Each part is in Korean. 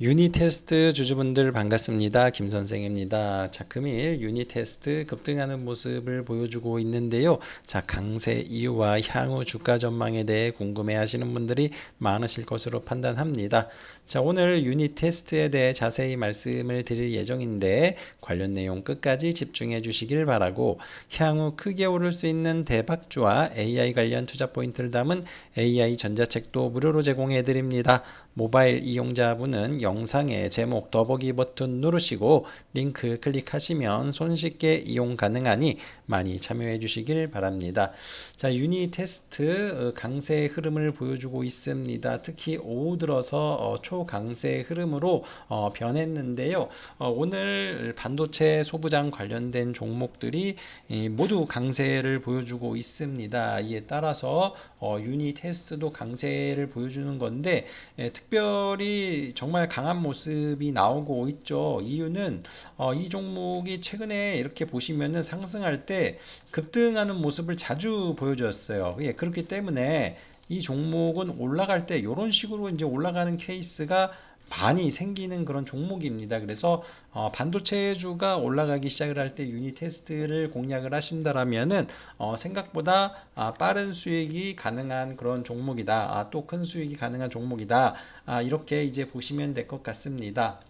유니 테스트 주주분들 반갑습니다. 김 선생입니다. 자, 금일 유니 테스트 급등하는 모습을 보여주고 있는데요. 자, 강세 이유와 향후 주가 전망에 대해 궁금해 하시는 분들이 많으실 것으로 판단합니다. 자, 오늘 유니 테스트에 대해 자세히 말씀을 드릴 예정인데 관련 내용 끝까지 집중해 주시길 바라고 향후 크게 오를 수 있는 대박주와 AI 관련 투자 포인트를 담은 AI 전자책도 무료로 제공해 드립니다. 모바일 이용자분은 영상의 제목 더보기 버튼 누르시고 링크 클릭하시면 손쉽게 이용 가능하니 많이 참여해 주시길 바랍니다. 자, 유니 테스트 어, 강세의 흐름을 보여주고 있습니다. 특히 오후 들어서 어, 초강세 흐름으로 어, 변했는데요. 어, 오늘 반도체 소부장 관련된 종목들이 이, 모두 강세를 보여주고 있습니다. 이에 따라서 어, 유니 테스트도 강세를 보여주는 건데 예, 특별히 정말 강한 모습이 나오고 있죠. 이유는 어, 이 종목이 최근에 이렇게 보시면은 상승할 때 급등하는 모습을 자주 보여줬어요. 예, 그렇기 때문에 이 종목은 올라갈 때 이런 식으로 이제 올라가는 케이스가 많이 생기는 그런 종목입니다. 그래서 어, 반도체주가 올라가기 시작을 할 때 유니 테스트를 공략을 하신다라면은 어, 생각보다 아, 빠른 수익이 가능한 그런 종목이다. 아, 또 큰 수익이 가능한 종목이다. 아, 이렇게 이제 보시면 될 것 같습니다.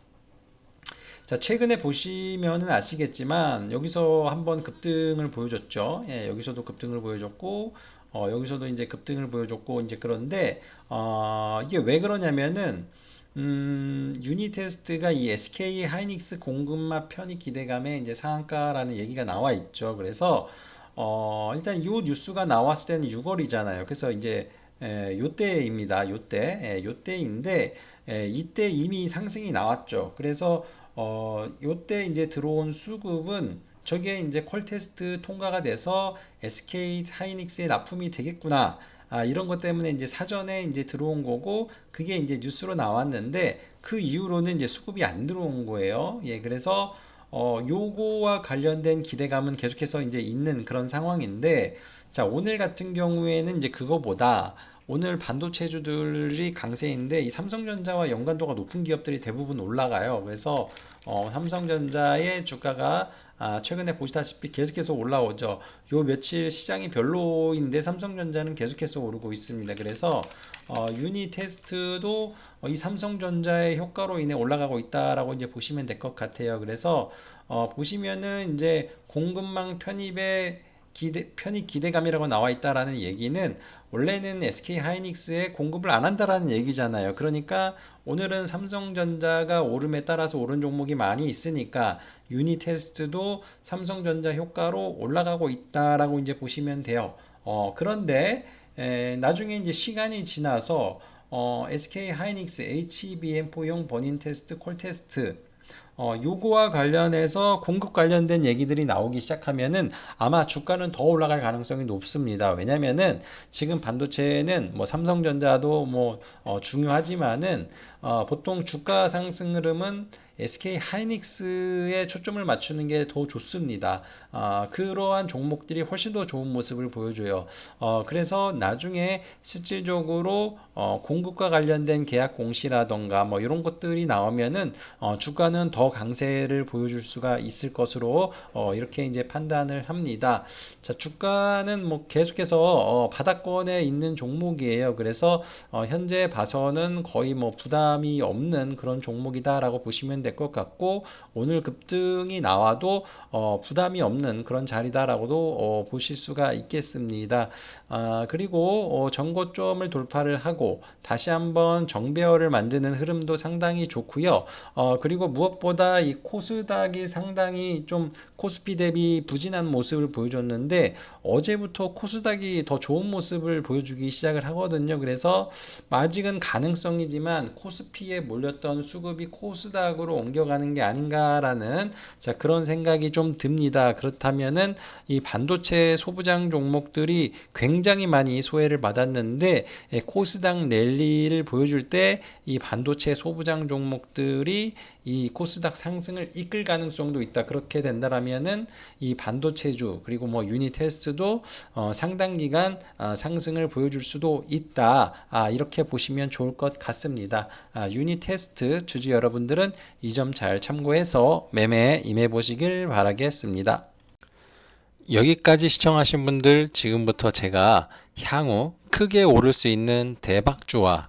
자, 최근에 보시면은 아시겠지만 여기서 한번 급등을 보여줬죠. 예, 여기서도 급등을 보여줬고 어, 여기서도 이제 급등을 보여줬고 이제 그런데 어, 이게 왜 그러냐면은 음, 유니 테스트가 이 SK 하이닉스 공급망 편입 기대감에 이제 상한가라는 얘기가 나와 있죠. 그래서 어, 일단 요 뉴스가 나왔을 때는 6월이잖아요. 그래서 이제 에, 요때입니다. 요때. 예, 요때인데 에, 이때 이미 상승이 나왔죠. 그래서 어, 요때 이제 들어온 수급은 저게 이제 콜 테스트 통과가 돼서 SK 하이닉스에 납품이 되겠구나. 아, 이런 것 때문에 이제 사전에 이제 들어온 거고 그게 이제 뉴스로 나왔는데 그 이후로는 이제 수급이 안 들어온 거예요. 예, 그래서 어, 요거와 관련된 기대감은 계속해서 이제 있는 그런 상황인데 자, 오늘 같은 경우에는 이제 그거보다 오늘 반도체주들이 강세인데 이 삼성전자와 연관도가 높은 기업들이 대부분 올라가요. 그래서 어, 삼성전자의 주가가 아, 최근에 보시다시피 계속해서 올라오죠. 요 며칠 시장이 별로인데 삼성전자는 계속해서 오르고 있습니다. 그래서 어, 유니 테스트도 어, 이 삼성전자의 효과로 인해 올라가고 있다라고 이제 보시면 될 것 같아요. 그래서 어, 보시면은 이제 공급망 편입의 기대, 편입 기대감이라고 나와 있다라는 얘기는 원래는 SK 하이닉스에 공급을 안 한다라는 얘기잖아요. 그러니까 오늘은 삼성전자가 오름에 따라서 오른 종목이 많이 있으니까 유니 테스트도 삼성전자 효과로 올라가고 있다라고 이제 보시면 돼요. 어, 그런데 에, 나중에 이제 시간이 지나서 어, SK 하이닉스 HBM4용 버닌 테스트, 콜 테스트 어, 요거와 관련해서 공급 관련된 얘기들이 나오기 시작하면은 아마 주가는 더 올라갈 가능성이 높습니다. 왜냐면은 지금 반도체는 뭐 삼성전자도 뭐 어, 중요하지만은 어, 보통 주가 상승 흐름은 SK 하이닉스에 초점을 맞추는 게 더 좋습니다. 어, 그러한 종목들이 훨씬 더 좋은 모습을 보여줘요. 어, 그래서 나중에 실질적으로 어, 공급과 관련된 계약 공시라던가 뭐 이런 것들이 나오면은 어, 주가는 더 강세를 보여줄 수가 있을 것으로 어, 이렇게 이제 판단을 합니다. 자, 주가는 뭐 계속해서 어, 바닥권에 있는 종목이에요. 그래서 어, 현재 봐서는 거의 뭐 부담이 없는 그런 종목이다라고 보시면 될 것 같고 오늘 급등이 나와도 어, 부담이 없는 그런 자리다라고도 어, 보실 수가 있겠습니다. 아, 그리고 어, 전고점을 돌파를 하고 다시 한번 정배열을 만드는 흐름도 상당히 좋고요. 어, 그리고 무엇보다 이 코스닥이 상당히 좀 코스피 대비 부진한 모습을 보여줬는데 어제부터 코스닥이 더 좋은 모습을 보여주기 시작을 하거든요. 그래서 아직은 가능성이지만 코스피에 몰렸던 수급이 코스닥으로 쪽으로 옮겨가는 게 아닌가라는 자 그런 생각이 좀 듭니다. 그렇다면은 이 반도체 소부장 종목들이 굉장히 많이 소외를 받았는데 예, 코스닥 랠리를 보여줄 때 이 반도체 소부장 종목들이 이 코스닥 상승을 이끌 가능성도 있다. 그렇게 된다라면은 이 반도체주 그리고 뭐 유니테스도 어, 상당 기간 아, 상승을 보여줄 수도 있다. 아, 이렇게 보시면 좋을 것 같습니다. 아, 유니테스트 주주 여러분들은 이 점 잘 참고해서 매매에 임해 보시길 바라겠습니다. 여기까지 시청하신 분들 지금부터 제가 향후 크게 오를 수 있는 대박주와